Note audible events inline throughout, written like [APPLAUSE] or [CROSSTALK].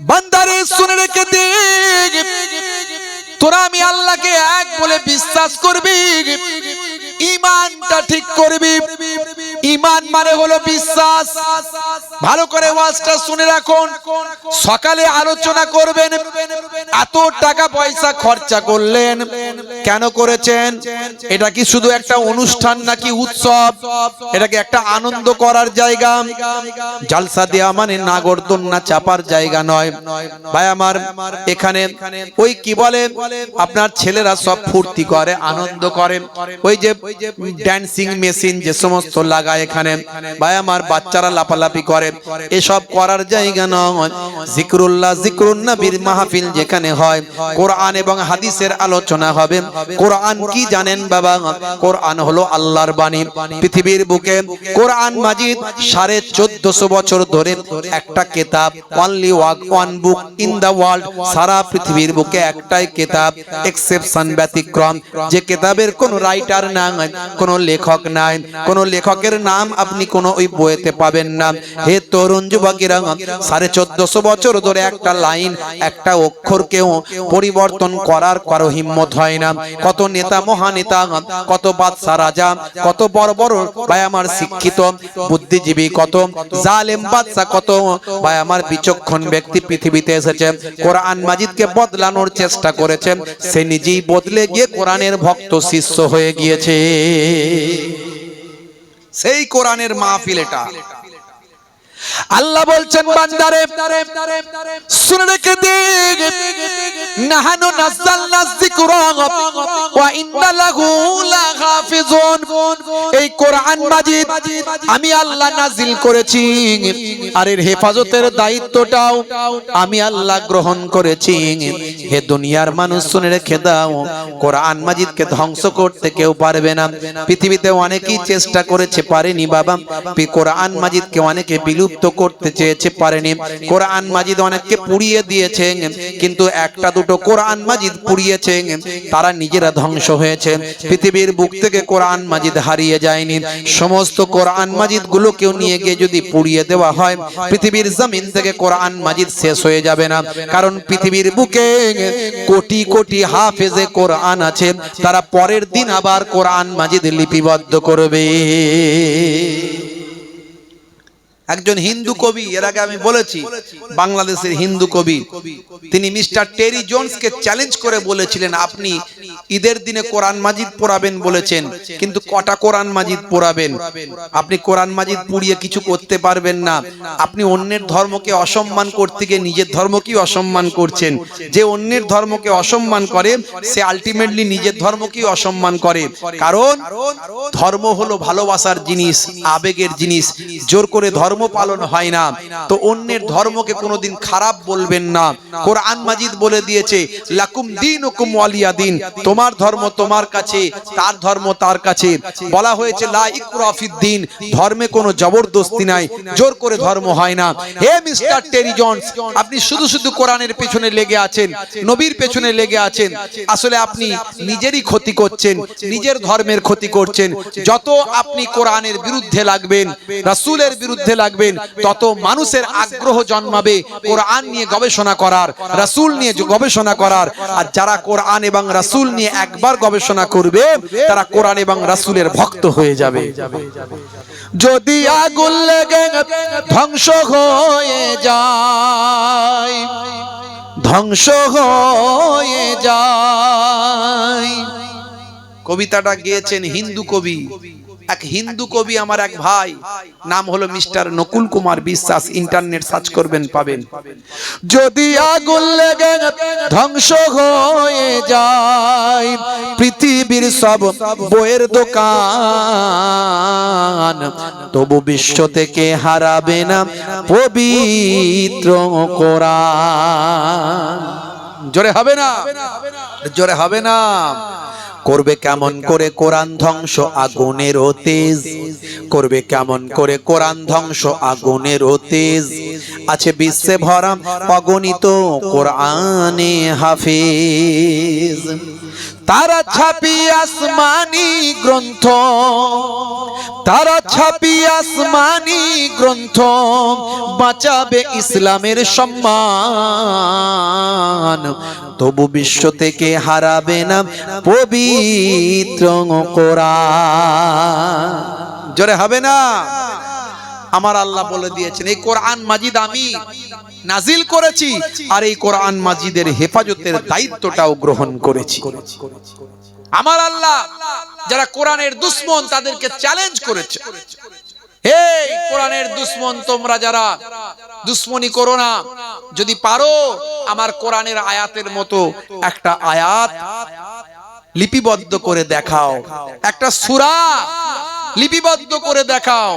বান্দারে শুনে রেখে দে। তোরা আমি আল্লাহকে এক বলে বিশ্বাস করবি। ইমানটা ঠিক করবি। ইমান মানে হলো বিশ্বাস। ভালো করে ওয়াজটা শুনে রাখুন। সকালে আলোচনা করবেন, এত টাকা পয়সা খরচা করলেন, কেন করেছেন? এটা কি শুধু একটা অনুষ্ঠান নাকি উৎসব? এটা কি একটা আনন্দ করার জায়গা? জালসা দেওয়া মানে নাগরদোলনা চাপার জায়গা নয়। ভাই আমার, এখানে ওই কি বলে? আপনার ছেলেরা সব ফুর্তি করে, আনন্দ করে। ওই যে ড্যান্সিং মেশিন যে সমস্ত লাগায় এখানে। ভাই, আমার বাচ্চারা লাপালাপি করে। এসব করার জায়গা নয়। জিক্রুল্লাহ জিক্রুন্নবীর মাহফিল যেখানে হয়, কোরআন এবং হাদিসের আলোচনা হবে। কোরআন কি জানেন বাবা? কোরআন হলো আল্লাহর বাণী। পৃথিবীর বুকে কোরআন মাজিদ সাড়ে চোদ্দশো বছর ধরে একটা কেতাব only walk one book in the world সারা পৃথিবীর বুকে একটাই কেতাব এক্সেপশন ব্যতিক্রম। যে কেতাবের কোনো রাইটার নাই, কোনো লেখক নাই, কোনো লেখকের নাম আপনি কোনো ওই বইতে পাবেন না। হে তরুণ যুবকেরা, সাড়ে চোদ্দশো বছর ধরে একটা লাইন, একটা অক্ষরকেও পরিবর্তন করার কারও হিম্মত হয় না। কত নেতা মহানেতা, কত বাদশা রাজা, কত বড় বড় ভাই আমার শিক্ষিত, বুদ্ধিজীবী, কত জালেম বাদশা কত ভাই আমার বিচক্ষণ ব্যক্তি পৃথিবীতে এসেছে। কোরআন মাজিদকে বদলানোর চেষ্টা করেছে। সে নিজেই বদলে গিয়ে কোরআনের ভক্ত শিষ্য হয়ে গিয়েছে। সেই কোরআনের মাহফিল এটা। আল্লাহ বলছেন, বান্দারে, শুনে রেখে দিক নাহানু নাযালনা যিকরা ওয়া ইন্না লাহু লাহাফিজুন। এই কোরআন মাজিদ আমি আল্লাহ নাজিল করেছি। আর এর হেফাজতের দায়িত্বটাও আমি আল্লাহ গ্রহণ করেছি। হে দুনিয়ার মানুষ, শুনে রেখে দাও, কোরআন মাজিদকে ধ্বংস করতে কেউ পারবে না। পৃথিবীতে অনেকেই চেষ্টা করেছে, পারেনি বাবা। কোরআন মাজিদকে অনেকে বিলুপ্ত করতে চেয়েছে পারেনি। কোরআন মাজিদ অনেককে পুড়িয়ে দিয়েছে, কিন্তু একটা দুটো কোরআন মাজিদ পুড়িয়েছে, তারা নিজেরা ধ্বংস হয়েছে। পৃথিবীর বুক থেকে কোরআন মাজিদ হারিয়ে যায়নি। সমস্ত কোরআন মাজিদ গুলোকেও নিয়ে গিয়ে যদি পুড়িয়ে দেওয়া হয়, পৃথিবীর জমিন থেকে কোরআন মাজিদ শেষ হয়ে যাবে না। কারণ পৃথিবীর বুকে কোটি কোটি হাফেজে কোরআন আছে, তারা পরের দিন আবার কোরআন মাজিদ লিপিবদ্ধ করবে। একজন হিন্দু কবি এর আগে আমি বলেছি বাংলাদেশের হিন্দু কবি। তিনি মিস্টার টেরি জোনসকে চ্যালেঞ্জ করে বলেছিলেন আপনি ঈদের দিনে কোরআন মাজিদ পড়াবেন বলেছেন, কিন্তু কটা কোরআন মাজিদ পড়াবেন? আপনি কোরআন মাজিদ পুড়িয়ে কিছু করতে পারবেন না। আপনি অন্যের ধর্মকে অসম্মান করতে গিয়ে নিজের ধর্মকেই অসম্মান করছেন। যে অন্যের ধর্মকে অসম্মান করে, সে আলটিমেটলি নিজের ধর্মকেই অসম্মান করে। কারণ ধর্ম হলো ভালোবাসার জিনিস, আবেগের জিনিস। জোর করে ধর্ম পালন হয় না। তো অন্যের ধর্মকে কোনোদিন খারাপ বলবেন না। কোরআন মাজিদ বলে দিয়েছে, লাকুম দিন হুকুম ওয়ালিয়া দিন। তোমার ধর্ম তোমার কাছে, তার ধর্ম তার কাছে। বলা হয়েছে, লা ইকরাফিদ ধর্মে কোনো জবরদস্তি নাই, জোর করে ধর্ম হয় না। হে মিস্টার টেরি জনস আপনি শুধু শুধু কোরআনের পেছনে লেগে আছেন, নবীর পেছনে লেগে আছেন। আসলে আপনি নিজেরই ক্ষতি করছেন, নিজের ধর্মের ক্ষতি করছেন। যত আপনি কোরআনের বিরুদ্ধে লাগবেন, রাসূলের বিরুদ্ধে লাগবেন, তত মানুষের আগ্রহ জন্মাবে কোরআন নিয়ে গবেষণা করার, রাসূল নিয়ে গবেষণা করার। আর যারা কোরআন এবং রাসূল নিয়ে একবার গবেষণা করবে, তারা কোরআন এবং রাসুলের ভক্ত হয়ে যাবে। যদি আগুন লেগে ধ্বংস হয়ে যায়, ধ্বংস হয়ে যায়। কবিতাটা গিয়েছেন হিন্দু কবি। এক হিন্দু কবি আমার এক ভাই, নাম হলো mister Nakul Kumar Biswas, internet search করবেন, পাবেন। যদি আগুন লেগে ধ্বংস হয়ে যায়, পৃথিবীর সব বইয়ের দোকান, তবু বিশ্ব থেকে হারাবে না পবিত্র কোরআন। জোরে হবে না? জোরে হবে না? করবে কেমন করে কোরআন ধ্বংস আগুনের তেজ করবে কেমন করে কোরআন ধ্বংস আগুনের তেজ আছে বিশ্বে ভরা অগণিত কোরআনে হাফিজ। তারা ছাপি আসমানি গ্রন্থ। তারা ছাপি আসমানি গ্রন্থ, বাঁচাবে ইসলামের সম্মান। তবু বিশ্ব থেকে হারাবে না পবিত্র কোরআন। জোরে হবে না? আমার আল্লাহ বলে দিয়েছেন, এই কোরআন মাজিদ আমি নাজিল করেছি, আর এই কোরআন মাজিদের হেফাজতের দায়িত্বটাও গ্রহণ করেছি। আমার আল্লাহ যারা কোরআনের দুশ্মন তাদেরকে চ্যালেঞ্জ করেছে। এই কোরআনের দুশ্মন তোমরা যারা, দুশ্মনী করো না। যদি পারো, আমার কোরআনের আয়াতের মতো একটা আয়াত লিপিবদ্ধ করে দেখাও। একটা সূরা লিপিবদ্ধ করে দেখাও।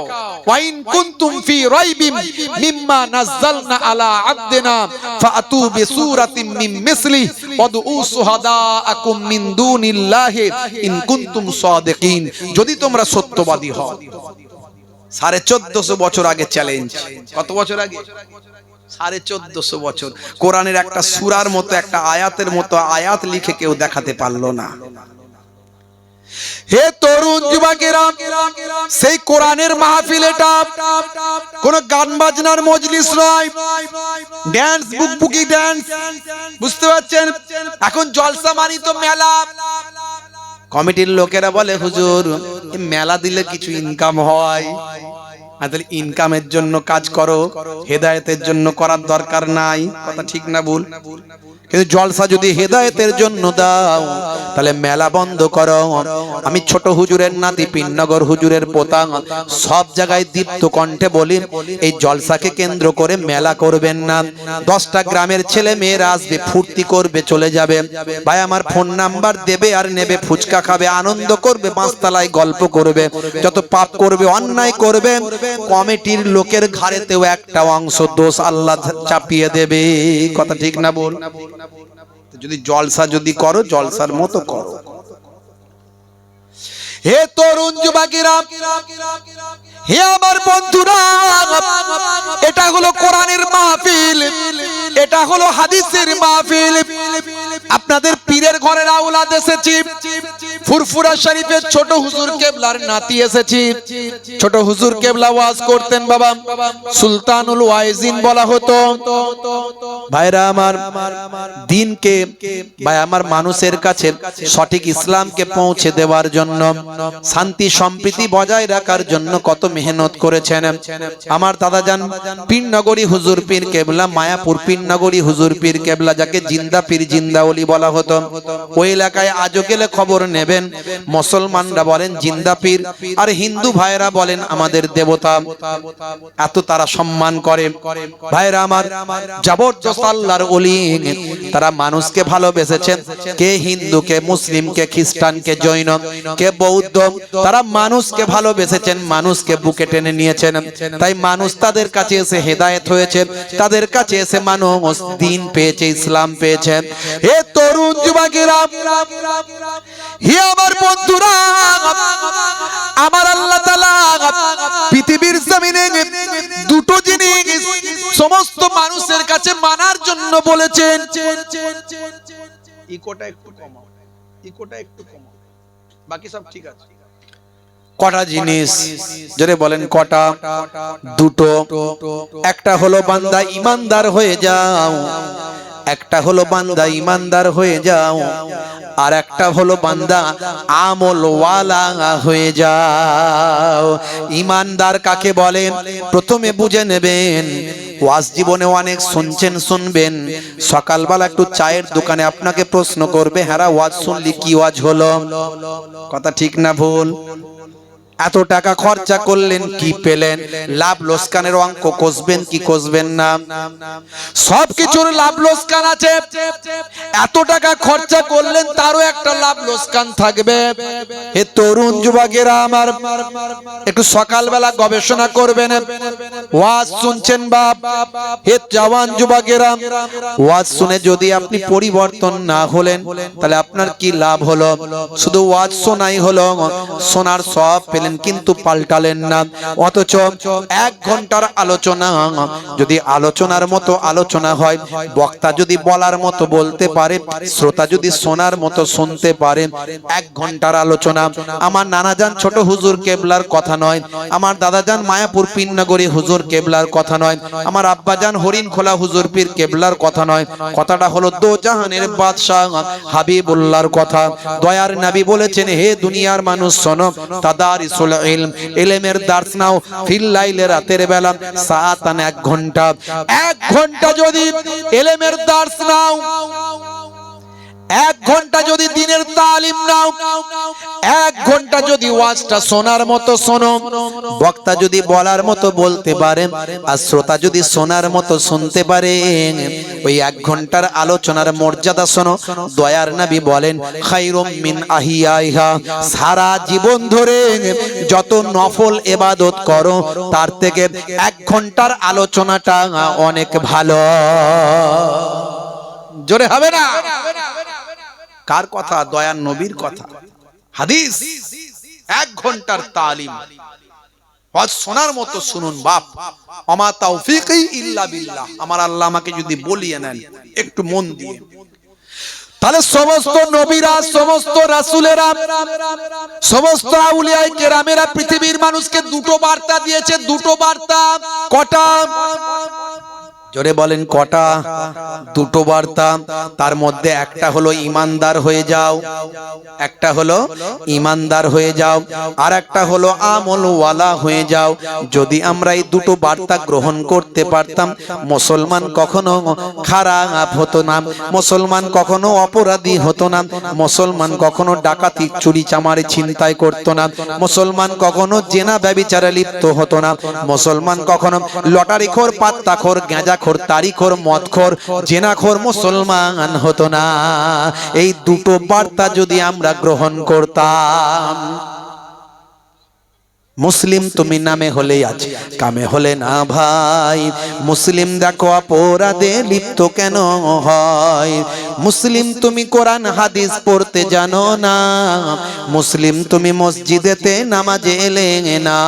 ওয়াইন কুনতুম ফি রাইবিম মিম্মা নাযালনা আলা আবদিনা ফাতু বিসূরাতিন মিন মিসলি ওয়াদউ শুহাদাআকুম মিন দুনিল্লাহি ইন কুনতুম সাদিকিন। যদি তোমরা সত্যবাদী হও। সাড়ে চোদ্দশো বছর আগে চ্যালেঞ্জ। কত বছর আগে? সাড়ে চোদ্দশো বছর। কোরআনের একটা সুরার মতো, একটা আয়াতের মতো আয়াত লিখে কেউ দেখাতে পারল না। হে তরুণ যুবকেরা, সেই কোরআনের মাহফিল এটা। কোন গান বাজনার মজলিস নয়। ড্যান্স বুক বুকি ড্যান্স বুঝতে পারছেন? এখন জলসা মানি তো মেলা। কমিটির লোকেরা বলে, হুজুর মেলা দিলে কিছু ইনকাম হয়। তাহলে ইনকামের জন্য কাজ করো, হেদায়েতের জন্য করার দরকার নাই। কথা ঠিক না ভুল? কিন্তু জলসা যদি হেদায়েতের জন্য দাও, তাহলে মেলা বন্ধ করো। আমি ছোট হুজুরের নাতি পিননগর হুজুরের পোতা, সব জায়গায় দীপ্ত কণ্ঠে বলি, এই জলসাকে কেন্দ্র করে মেলা করবেন না। দশটা গ্রামের ছেলে মেয়েরা আসবে, ফুর্তি করবে, চলে যাবে। ভাই, আমার ফোন নাম্বার দেবে আর নেবে, ফুচকা খাবে, আনন্দ করবে, পাঁচতলায় গল্প করবে, যত পাপ করবে, অন্যায় করবে কমিটির লোকের ঘাড়েতেও একটা অংশ দোষ আল্লাহ চাপিয়ে দেবে। কথা ঠিক না বল যদি জলসা যদি করো, জলসার মতো করো। হে তরুণ যুবকেরা হে আমার বন্ধুরা, এটা হলো কোরআনের মাহফিল, এটা হলো হাদিসের মাহফিল। আপনাদের পীরের ঘরের আওলাদ এসেছি, ফুরফুরা শরীফের ছোট হুজুর কেবলার নাতি এসেছি। ছোট হুজুর কেবলা ওয়াজ করতেন বাবা, সুলতানুল ওয়াইজিন বলা হতো। ভাইরা আমার, দিনকে ভাই আমার মানুষের কাছে সঠিক ইসলামকে পৌঁছে দেওয়ার জন্য, শান্তি সম্প্রীতি বজায় রাখার জন্য কত মেহনত করেছেন। আমার দাদা যান পীর নগরী হুজুর পীর কেবলা, মায়াপুর পীর নগরী হুজুর পীর কেবলা, যাকে জিন্দা পীর জিন্দা ওলি বলা হতো। ওই এলাকায় আজও গেলে খবর নেবেন, মুসলমানরা বলেন জিন্দা পীর, আর হিন্দু ভাইরা বলেন আমাদের দেবতা। এত তারা সম্মান করে। ভাইরা আমার, জবরদস্ত আল্লাহর ওলি তারা মানুষকে ভালোবেসেছেন। কে হিন্দু, কে মুসলিম, কে খ্রিস্টান, কে জৈন, কে বৌদ্ধ, তারা মানুষকে ভালোবেসেছেন, মানুষকে বুকে টেনে নিয়েছেন। তাই মানুষ তাদের কাছে এসে হেদায়েত হয়েছে তাদের কাছে এসে মানুষ দিন পেয়েছে, ইসলাম পেয়েছে। হে তরুণ যুবকেরা, হে আমার বন্ধুরা, আমার আল্লাহ তাআলা পৃথিবীর জমিনে দুটো জিনিস সমস্ত মানুষের কাছে মানার জন্য বলেছেন। ইকোটা একটু কমাও। ইকোটা একটু কমাও। বাকি সব ঠিক আছে। কটা জিনিস? জোরে বলেন কটা? দুটো। একটা হলো বান্দা ইমানদার হয়ে যাও, একটা হলো বান্দা ইমানদার হয়ে যাও, আর একটা হলো বান্দা আমল ওয়ালা হয়ে যাও। ইমানদার কাকে বলে? প্রথমে বুঝে নেবেন। ওয়াজ জীবনে অনেক শুনছেন, শুনবেন। সকালবেলা একটু চায়ের দোকানে আপনাকে প্রশ্ন করবে হ্যাঁ ওয়াজ শুনলি, কি ওয়াজ হলো? কথা ঠিক না, ভুল। এত টাকা খরচা করলেন কি পেলেন? লাভ লোসকানের অঙ্ক কষবেন কি কষবেন না? সব কিছুর লাভ লোসকান আছে। এত টাকা খরচা করলেন তারও একটা লাভ লোসকান থাকবে। হে তরুণ যুবকেরা আমার, একটু সকালবেলা গবেষণা করবেন। ওয়াজ শুনছেন বাপ। হে জওয়ান যুবকেরা, ওয়াজ শুনে যদি আপনি পরিবর্তন না হলেন, তাহলে আপনার কি লাভ হলো? শুধু ওয়াজ শোনাই হলো, শোনার সব পেলেন। কিন্তু পাল্টালেন না। অথচ এক ঘণ্টার আলোচনা, যদি আলোচনার মতো আলোচনা হয়, বক্তা যদি বলার মতো বলতে পারে, শ্রোতা যদি শোনার মতো শুনতে পারে, এক ঘণ্টার আলোচনা। আমার নানাজান ছোট হুজুর কেবলার কথা নয়, আমার দাদাজান মায়াপুর পিন্নগরী হুজুর কেবলার কথা নয়, আমার আব্বাজান হরিণ খোলা হুজুর পীর কেবলার কথা নয়। কথাটা হলো দো জাহানের বাদশাহ হাবিবুল্লাহর কথা। দয়ার নাবি বলেছেন, হে দুনিয়ার মানুষ শোনো তাদারিসুল ইলম ইলমের দার্স নাও ফিল্লাইলে রাতের বেলা সাত আন এক ঘণ্টা। এক ঘণ্টা যদি ইলমের দার্স নাও এক ঘণ্টা যদি দিনের তালিম নাও, এক ঘণ্টা যদি ওয়াজটা শোনার মতো শোনো, বক্তা যদি বলার মতো বলতে পারে, আর শ্রোতা যদি শোনার মতো শুনতে পারে, ওই এক ঘণ্টার আলোচনার মর্যাদা শোনো। দয়ার নবী বলেন খাইরুম মিন আহিয়াইহা সারা জীবন ধরে যত নফল এবাদত করো, তার থেকে এক ঘণ্টার আলোচনাটা অনেক ভালো। জোরে হবে না? কার কথা? দয়ার নবীর কথা। হাদিস। এক ঘণ্টার তালিম। শোনার মতো শুনুন বাপ। আমা তাওফিকই ইল্লা বিল্লাহ। আমার আল্লাহ আমাকে যদি বলিয়ে নেন একটু মন দিয়ে। তাহলে সমস্ত নবীরা সমস্ত রাসূলেরা সমস্ত আউলিয়ায় কেরামেরা পৃথিবীর মানুষকে দুটো বার্তা দিয়েছে। দুটো বার্তা। কটা? জোরে বলেন, কটা? দুটো বার্তা। তার মধ্যে একটা হলো ইমানদার হয়ে যাও, একটা হলো ইমানদার হয়ে যাও, আর একটা হলো আমল ওয়ালা হয়ে যাও। যদি আমরা এই দুটো বার্তা গ্রহণ করতে পারতাম, মুসলমান কখনো খারাপ হতো না, মুসলমান কখনো অপরাধী হতো না, মুসলমান কখনো ডাকাতি, চুরি চামারি ছিনতাই করতো না, মুসলমান কখনো জেনা ব্যবিচারে লিপ্ত হতো না, মুসলমান কখনো লটারি খোর পাত্তা খোর তারি খোর মদ খোর জেনা খোর মুসলমান হতো না। এই দুটো বার্তা যদি আমরা গ্রহণ করতাম। মুসলিম তুমি নামে হলে আজ, কামে হলে না ভাই। মুসলিম দেখো অপরাধে লিপ্ত কেন হয়? মুসলিম তুমি কোরআন, হাদিস পড়তে জানো না। মুসলিম তুমি মসজিদেতে নামাজে এলে না।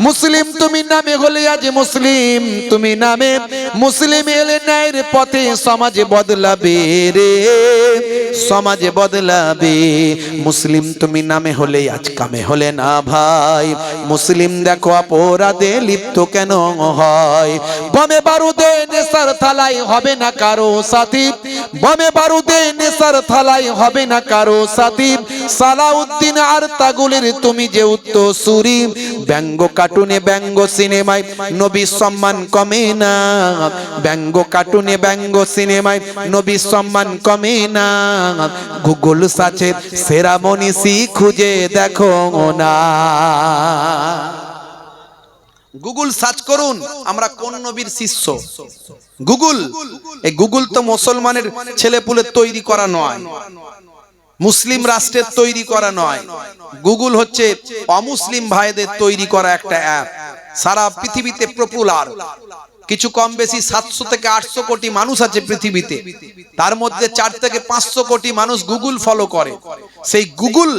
মুসলিম তুমি নামে হলে আজ মুসলিম, তুমি নামে মুসলিম এলে ন্যায়ের পথে সমাজে বদলাবে রে। সমাজে বদলাবে। মুসলিম তুমি নামে হলে আজ কামে হলে না ভাই। মুসলিম দেখো অপরাধে লিপ্ত কেন হয়? বমে বারুদে নেশার থালাই হবে না কারও সাথী। বমে বারুদে নেশার থালাই হবে না কারও সাথী। সালাউদ্দিন আর তাগুলের তুমি যে উত্তর সুরি ব্যঙ্গ কার্টুনে ব্যঙ্গ সিনেমায় নবী সম্মান কমে না। ব্যঙ্গ কার্টুনে ব্যঙ্গ সিনেমায় নবী সম্মান কমে না। গুগল সাচে সেরা মনীষী খুঁজে দেখো না। গুগল সার্চ করুন, আমরা কোন নবীর শিষ্য? গুগল এই গুগল তো মুসলমানের ছেলেপুলে তৈরি করা নয়, মুসলিম রাষ্ট্রের তৈরি করা নয়। গুগল হচ্ছে অমুসলিম ভাইদের তৈরি করা একটা অ্যাপ সারা পৃথিবীতে পপুলার কিছু কম বেশি সাতশো থেকে আটশো কোটি মানুষ আছে পৃথিবীতে। তার মধ্যে চার থেকে পাঁচশো কোটি মানুষ গুগল ফলো করে। সেই গুগল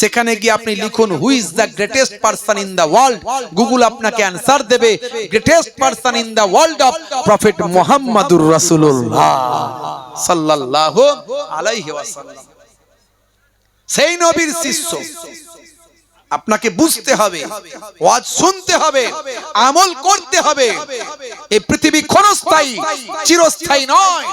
সেখানে গিয়ে আপনি লিখুন who is the greatest person in the world Google আপনাকে অ্যান্সার দেবে greatest person in the world of prophet মোহাম্মদুর রাসূলুল্লাহ সাল্লাল্লাহু আলাইহি ওয়াসাল্লাম। সেই নবীর শিষ্য, আপনাকে বুঝতে হবে, ওয়াজ শুনতে হবে, আমল করতে হবে। এই পৃথিবী ক্ষণস্থায়ী, চিরস্থায়ী নয়।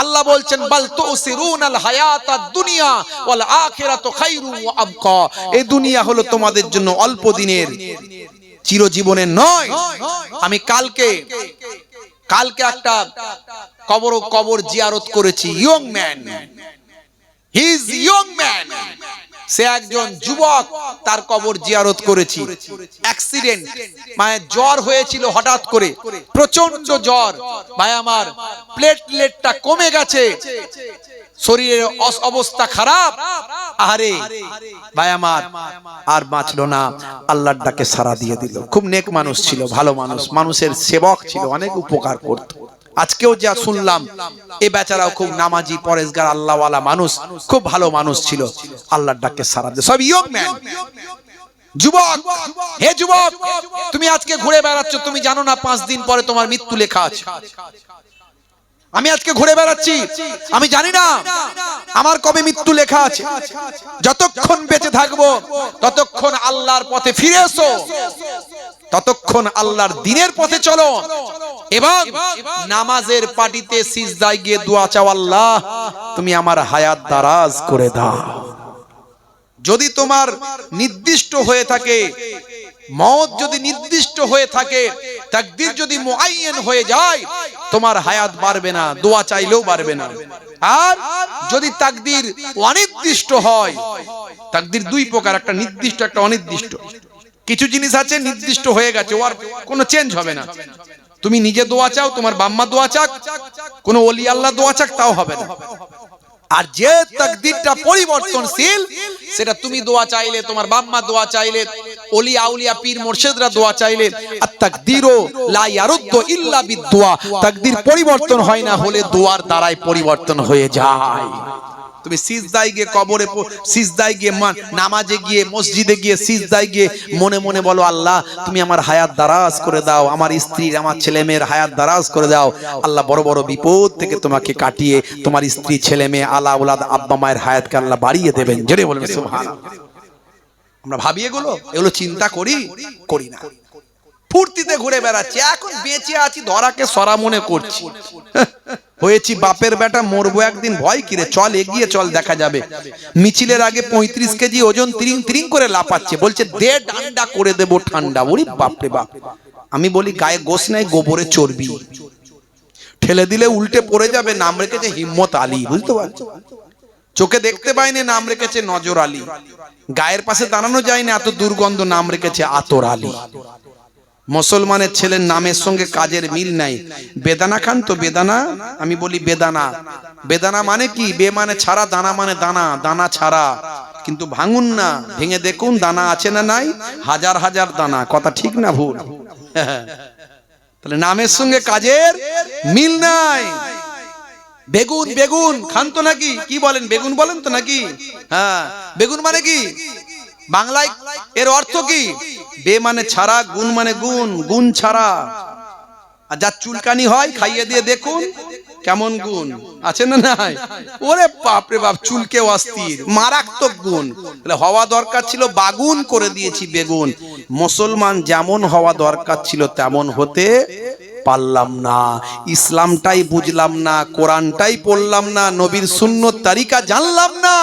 আল্লাহ বলছেন, বাল তুসিরুনাল হায়াতাদ দুনিয়া ওয়াল আখিরাতু খায়রু ওয়া আবকা। এই দুনিয়া হলো তোমাদের জন্য অল্প দিনের, চিরজীবনের নয়। আমি কালকে কালকে একটা কবর কবর জিয়ারত করেছি, young man. He is young man সে একজন যুবক, তার কবর জিয়ারত করেছি। অ্যাক্সিডেন্ট মানে জ্বর হয়েছিল হঠাৎ করে প্রচণ্ড জ্বর। ভাই, আমার প্লেটলেটটা কমে গেছে। শরীরের অবস্থা খারাপ। আরে ভাই, আমার আর বাঁচলো না। আল্লাহর ডাকে সারা দিয়ে দিল। খুব নেক মানুষ ছিল, ভালো মানুষ। মানুষের সেবক ছিল, অনেক উপকার করত। আজকেও যা শুনলাম, এ বেচারাও খুব নামাজি, পরেশগার, আল্লাহওয়ালা মানুষ, খুব ভালো মানুষ ছিল। আল্লাহর ডাকে সারা সব ইয়ং ম্যান। যুবক, হে যুবক, তুমি আজকে ঘুরে বেড়াচ্ছ, তুমি জানো না পাঁচ দিন পরে তোমার মৃত্যু লেখা আছে। আমি আজকে ঘুরে বেড়াচ্ছি। আমি জানি না আমার কবে মৃত্যু লেখা আছে। যতক্ষণ বেঁচে থাকব, ততক্ষণ আল্লাহর পথে ফিরে এসো। ততক্ষণ আল্লাহর দিনের পথে চলো। এবং নামাজের পাটিতে সিজদায় গিয়ে দোয়া চাও, আল্লাহ, তুমি আমার হায়াত দারাজ করে দাও। যদি তোমার নির্দিষ্ট হয়ে থাকে মত যদি নির্দিষ্ট হয়ে থাকে তাকদির যদি মুআইয়ান হয়ে যায়, তোমার হায়াত বাড়বে না, দোয়া চাইলেও বাড়বে না। আর যদি তাকদির অনির্দিষ্ট হয় তাকদির দুই প্রকার, একটা নির্দিষ্ট, একটা অনির্দিষ্ট। কিছু জিনিস আছে নির্দিষ্ট হয়ে গেছে ওর কোনো চেঞ্জ হবে না। তুমি নিজে দোয়া চাও, তোমার বাম্মা দোয়া চাক, কোনো ওলি আল্লাহ দোয়া চাক, তাও হবে না। আর যে তাকদিরটা পরিবর্তনশীল, সেটা তুমি দোয়া চাইলে, তোমার বাম্মা দোয়া চাইলে ওলি আউলিয়া পীর মুর্শিদরা দোয়া চাইলে আর তাকদিরও লা ইয়ারুদ্দু ইল্লা বিদুয়া তাকদির পরিবর্তন হয় না হলে দোয়ার দ্বারাই পরিবর্তন হয়ে যায়। তুমি সিজদায় গিয়ে কবরে সিজদায় গিয়ে মা- নামাজে গিয়ে, মসজিদে গিয়ে, সিজদায় গিয়ে মনে মনে বলো, আল্লাহ, তুমি আমার হায়াত দারাজ করে দাও। আমার স্ত্রীর আমার ছেলে মেয়ের হায়াত দারাজ করে দাও। আল্লাহ বড় বড় বিপদ থেকে তোমাকে কাটিয়ে, তোমার স্ত্রী ছেলে মেয়ে আলা উলাদ আব্বা মায়ের হায়াতকে আল্লাহ বাড়িয়ে দেবেন। জোরে বলবেন সুবহান আমরা ভাবি এগুলো এগুলো চিন্তা করি করি না। ফুর্তিতে ঘুরে বেড়াচ্ছি, এখন বেঁচে আছি, ধরাকে সরা মনে করছি। হয়েছি বাপের বেটা, মরবো একদিন, ভয় কিরে চল, এগিয়ে চল, দেখা যাবে। মিছিলের আগে পঁয়ত্রিশ কেজি ওজন তিরিং তিরিং করে লাপাচ্ছে বলছে, দে ডান্ডা করে দেবো ঠান্ডা, ওরে বাপরে বাপ। আমি বলি, গায়ে গোস নাই, গোবরে চর্বি। ঠেলে দিলে উল্টে পড়ে যাবে, নাম রেখেছে হিম্মত আলী, বুঝতে পারছ? চোখে দেখতে পাইনি, নাম রেখেছে নজর আলী। গায়ের পাশে দাঁড়ানো যায় না, এত দুর্গন্ধ নাম রেখেছে আতর আলী। মুসলমানের ছেলের নামের সঙ্গে কাজের মিল নাই। বেদানা খান তো বেদানা, আমি বলি বেদানা। বেদানা মানে কি? বে মানে ছাড়া, দানা মানে দানা দানা ছাড়া। কিন্তু ভাঙুন না, ভেঙে দেখুন দানা আছে না নাই, হাজার হাজার দানা। কথা ঠিক না ভুল? [LAUGHS] তাহলে নামের সঙ্গে কাজের মিল নাই। বেগুন বেগুন খান তো নাকি? কি বলেন? বেগুন বলেন তো নাকি? হ্যাঁ। বেগুন মানে কি? বাংলায় এর অর্থ কি? বে মানে ছাড়া, গুণ মানে গুণ গুণ ছাড়া। আর যার চুলকানি হয়, খাইয়ে দিয়ে দেখুন কেমন গুণ। আছে না নাই? ওরে বাপ রে বাপ, চুলকে অস্থির, মারাত্মক গুণ। তাহলে হওয়া দরকার ছিল বাগুন করে দিয়েছি বেগুন। মুসলমান যেমন হওয়া দরকার ছিল তেমন হতে পারলাম না, ইসলামটাই বুঝলাম না, কোরআনটাই পড়লাম না, নবীর শূন্য তারিকা জানলাম না।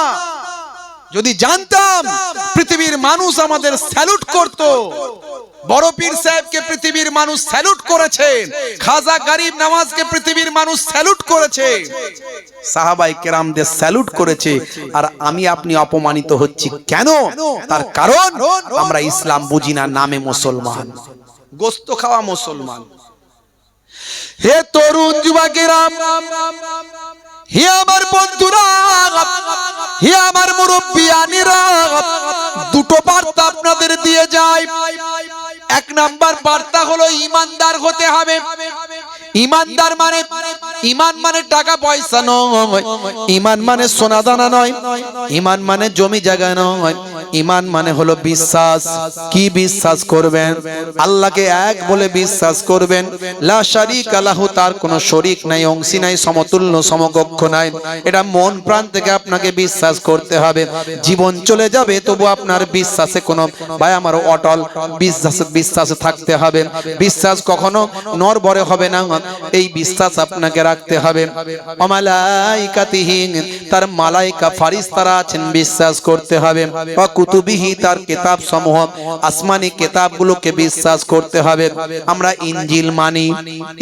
যদি জানতাম, পৃথিবীর মানুষ আমাদের স্যালুট করত। বড় পীর সাহেবকে পৃথিবীর মানুষ স্যালুট করেছে। খাজা গরিব নামাজকে পৃথিবীর মানুষ স্যালুট করেছে। সাহাবাই কেরামদের স্যালুট করেছে। আর আমি আপনি অপমানিত হচ্ছি কেন? তার কারণ, আমরা ইসলাম বুঝি না, নামে মুসলমান। গোস্ত খাওয়া মুসলমান। হে তরুণ যুবকেরা, হে আমার বন্ধুরা, হে আমার মুরব্বিয়ানিরা, দুটো বার্তা আপনাদের দিয়ে যায় এক নাম্বার বার্তা হলো, ইমানদার হতে হবে। ইমানদার মানে ইমান মানে টাকা, পয়সা নয়। ইমান মানে সোনা দানা নয়। ইমান মানে জমি জায়গা নয়। ইমান মানে হলো বিশ্বাস। কি বিশ্বাস করবেন? আল্লাহকে এক বলে বিশ্বাস করবেন। লা শারিকা লাহু, তার কোনো শরিক নাই, অংশী নাই, সমতুল্য, সমকক্ষ নাই। এটা মন প্রাণ থেকে আপনাকে বিশ্বাস করতে হবে। জীবন চলে যাবে, তবু আপনার বিশ্বাসে কোনো ভাই আমার অটল। বিশ্বাস, বিশ্বাসে থাকতে হবে। বিশ্বাস কখনো নরবরে হবে না। এই বিশ্বাস আপনাকে রাখতে হবে। অমালাইকাতিহীন তার মালাইকা ফারিস্তারা আছেন, বিশ্বাস করতে হবে। কুতুবিহি তার কিতাব সমূহ আসমানি কিতাবগুলোকে বিশ্বাস করতে হবে। আমরা ইনজিল মানি।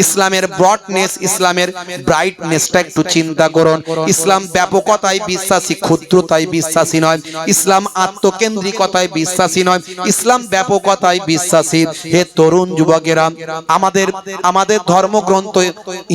ইসলামের ব্রডনেস, ইসলামের ব্রাইটনেসটা একটু চিন্তা করুন। ইসলাম ব্যাপকতায় বিশ্বাসী, ক্ষুদ্রতায় বিশ্বাসী নয়। ইসলাম আত্মকেন্দ্রিকতায় বিশ্বাসী নয়। ইসলাম ব্যাপকতায় বিশ্বাসী। হে তরুণ যুবকেরা, আমাদের আমাদের ধর্মগ্রন্থ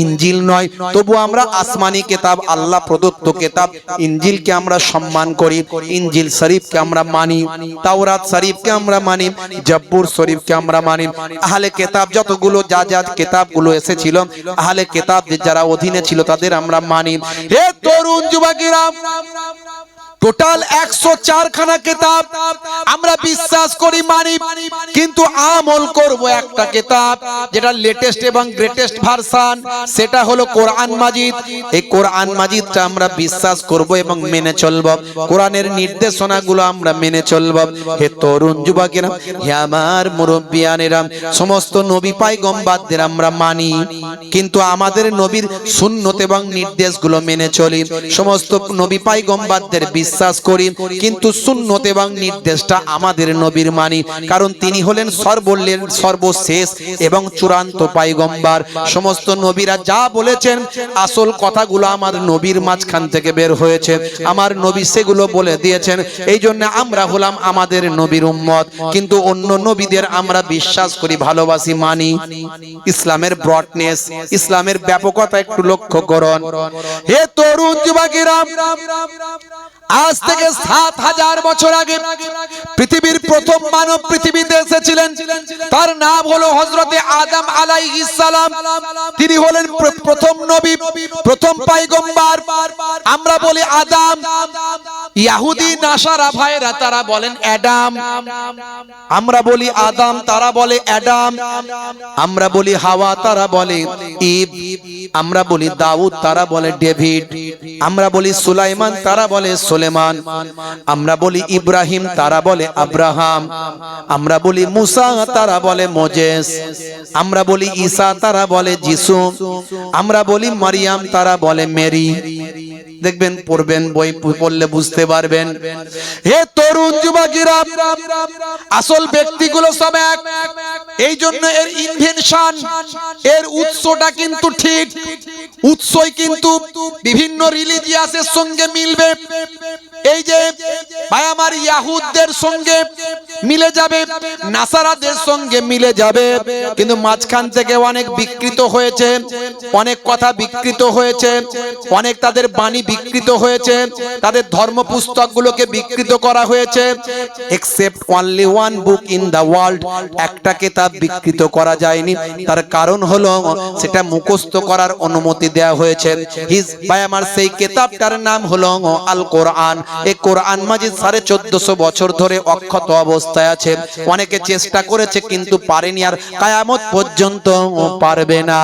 ইনজিল নয়। তবু আমরা আসমানি কেতাব, আল্লাহ প্রদত্ত কেতাব, ইনজিলকে আমরা সম্মান করি ইঞ্জিল শরীফকে আমরা মানি, তাওরাত শরীফকে আমরা মানি, জব্বুর শরীফকে আমরা মানি। আহলে কেতাব যতগুলো যা যা কেতাবগুলো এসেছিল, আহলে কেতাব যারা অধীনে ছিল তাদের আমরা মানি। হে তরুণ যুবকেরা টোটাল একশো চারখানা কেতাব। আমরা বিশ্বাস করি মানি, কিন্তু আমল করব একটা কেতাব, যেটা লেটেস্ট এবং গ্রেটেস্ট ভার্সন সেটা হলো কোরআন মাজিদ। এই কোরআন মাজিদটা আমরা বিশ্বাস করব এবং মেনে চলব। কোরআনের নির্দেশনাগুলো আমরা মেনে চলব। হে তরুণ যুবকেরা, হে আমার মুরব্বিয়ানেরা, সমস্ত নবী পাইগম্বাদদের আমরা মানি, কিন্তু আমাদের নবীর সুন্নত এবং নির্দেশগুলো মেনে চলি। সমস্ত নবী পাই পাইগম্বাদদের বিশ্বাস করি, কিন্তু সুন্নত এবং নির্দেশটা আমাদের নবীর মানি, কারণ তিনি হলেন সর্বলের সর্বশেষ এবং চূড়ান্ত পাইগম্বার। সমস্ত নবীরা যা বলেছেন, আসল কথাগুলো আমার নবীর মাঝখান থেকে বের হয়েছে। আমার নবী সেগুলো বলে দিয়েছেন এই জন্য আমরা হলাম আমাদের নবীর উম্মত। কিন্তু অন্য নবীদের আমরা বিশ্বাস করি, ভালোবাসি, মানি। ইসলামের ব্রডনেস ইসলামের ব্যাপকতা একটু লক্ষ্য করুন। হে তরুণ যুবকেরা আজ থেকে সাত হাজার বছর আগে পৃথিবীর প্রথম মানব পৃথিবীতে এসেছিলেন। তার নাম হলো হজরতে আদম আলাইহিস সালাম। তিনি হলেন প্রথম নবী, প্রথম পাইগম্বার। আমরা বলি আদাম। ইয়াহুদি, নাসারা ভাইরা তারা বলেন অ্যাডাম। আমরা বলি আদাম, তারা বলে অ্যাডাম। আমরা বলি হাওয়া, তারা বলে ইব। আমরা বলি দাউদ, তারা বলে ডেভিড। আমরা বলি সুলাইমান, তারা বলে সুলেমান। আমরা বলি ইব্রাহিম, তারা বলে আব্রাহাম। আমরা বলি মুসা, তারা বলে মোজেস। আমরা বলি ঈসা, তারা বলে যিসু আমরা বলি মারিয়াম, তারা বলে মেরি। দেখবেন, পড়বেন, বই পড়লে বুঝতে পারবেন। হে তরুণ যুবকেরা, আসল ব্যক্তিগুলো সব এক। এই জন্য এর ইনভেনশন এর উৎসটা কিন্তু ঠিক। উৎসই কিন্তু বিভিন্ন রিলিজিয়াসের সঙ্গে মিলবে। এই যে, ভাই, আমার ইয়াহুদদের সঙ্গে মিলে যাবে, নাসারাদের সঙ্গে মিলে যাবে। কিন্তু মাঝখান থেকে অনেক বিকৃত হয়েছে, অনেক কথা বিকৃত হয়েছে, অনেক তাদের বাণী বিকৃত হয়েছে, তাদের ধর্ম পুস্তকগুলোকে বিকৃত করা হয়েছে। Except only one book in the world একটা কেতাব বিকৃত করা যায়নি। তার কারণ হলো, সেটা মুখস্থ করার অনুমতি দেওয়া হয়েছে। হিজ ভাই আমার সেই কেতাবটার নাম হলো আল কোরআন এই কোরআন মাজিদ সাড়ে চোদ্দশো বছর ধরে অক্ষত অবস্থায় আছে। অনেকে চেষ্টা করেছে কিন্তু পারেনি আর কায়ামত পর্যন্ত পারবে না।